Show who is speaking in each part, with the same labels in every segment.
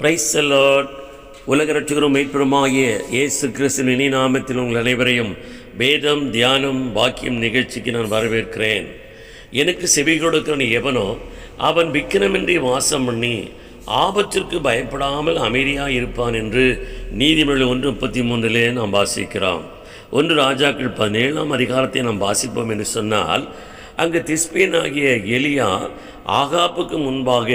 Speaker 1: Price Lord உலக ரட்சகரும் மீட்பெருமாகிய இயேசு கிறிஸ்துவின் இனி நாமத்தில் உங்கள் அனைவரையும் வேதம் தியானம் வாக்கியம் நிகழ்ச்சிக்கு நான் வரவேற்கிறேன். எனக்கு செவி கொடுக்கிறவன் எவனோ அவன் விக்கிரமின்றி வாசம் பண்ணி ஆபத்திற்கு பயப்படாமல் அமைதியாக இருப்பான் என்று நீதிமொழி ஒன்று முப்பத்தி மூன்றிலே நாம் வாசிக்கிறோம். ஒன்று ராஜாக்கள் பதினேழாம் அதிகாரத்தை நாம் வாசிப்போம் என்று சொன்னால் அங்கு திஸ்பேன் ஆகிய எலியா ஆகாப்புக்கு முன்பாக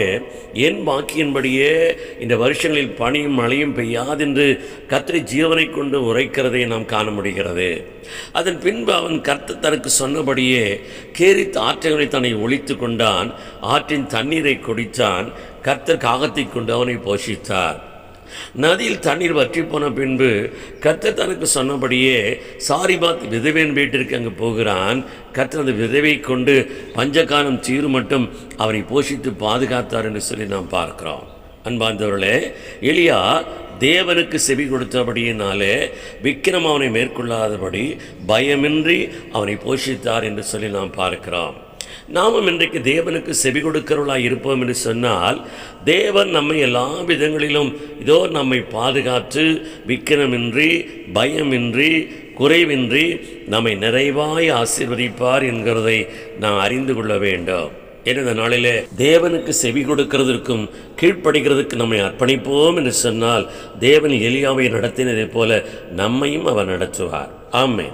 Speaker 1: என் வாக்கியின்படியே இந்த வருஷங்களில் பனியும் மழையும் பெய்யாதென்று கத்திரி ஜீவனை கொண்டு உரைக்கிறதை நாம் காண முடிகிறது. அதன் பின்பு அவன் கர்த்த தனக்கு சொன்னபடியே கேரித் ஆற்றங்களை தன்னை ஒழித்து கொண்டான். ஆற்றின் தண்ணீரை குடித்தான். கர்த்தர் காகத்தை கொண்டு அவனை போஷித்தார். நதியில் தண்ணீர் வற்றி போன பின்பு கர்த்தர் தனக்கு சொன்னபடியே சாரிபாத் விதவையின் வீட்டிற்கு அங்கு போகிறான். கர்த்தர் அந்த விதவை கொண்டு பஞ்சகாலம் தீரு மட்டும் அவனை போஷித்து பாதுகாத்தார் என்று சொல்லி நாம் பார்க்கிறோம். அன்பார்ந்தவர்களே எளியா தேவனுக்கு செவி கொடுத்தபடியினாலே விக்கிரம் அவனை மேற்கொள்ளாதபடி பயமின்றி அவனை போஷித்தார் என்று சொல்லி நாம் பார்க்கிறோம். நாமும் இன்றைக்கு தேவனுக்கு செவி கொடுக்கிறவளாக இருப்போம் என்று சொன்னால் தேவன் நம்மை எல்லா விதங்களிலும் இதோ நம்மை பாதுகாத்து விக்கிரமின்றி பயமின்றி குறைவின்றி நம்மை நிறைவாய் ஆசீர்வதிப்பார் என்கிறதை நாம் அறிந்து கொள்ள வேண்டும். இந்த நாளிலே தேவனுக்கு செவி கொடுக்கிறதற்கும் கீழ்ப்படுகிறதுக்கு நம்மை அர்ப்பணிப்போம் என்று சொன்னால் தேவன் எலியாவை நடத்தினதைப் போல நம்மையும் அவர் நடத்துவார். ஆமே